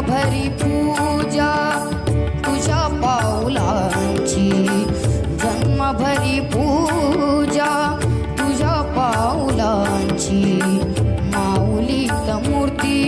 भरी पूजा तुझा पाऊलांची जन्म भरी पूजा तुझ्या पाऊलांची माऊली मूर्ती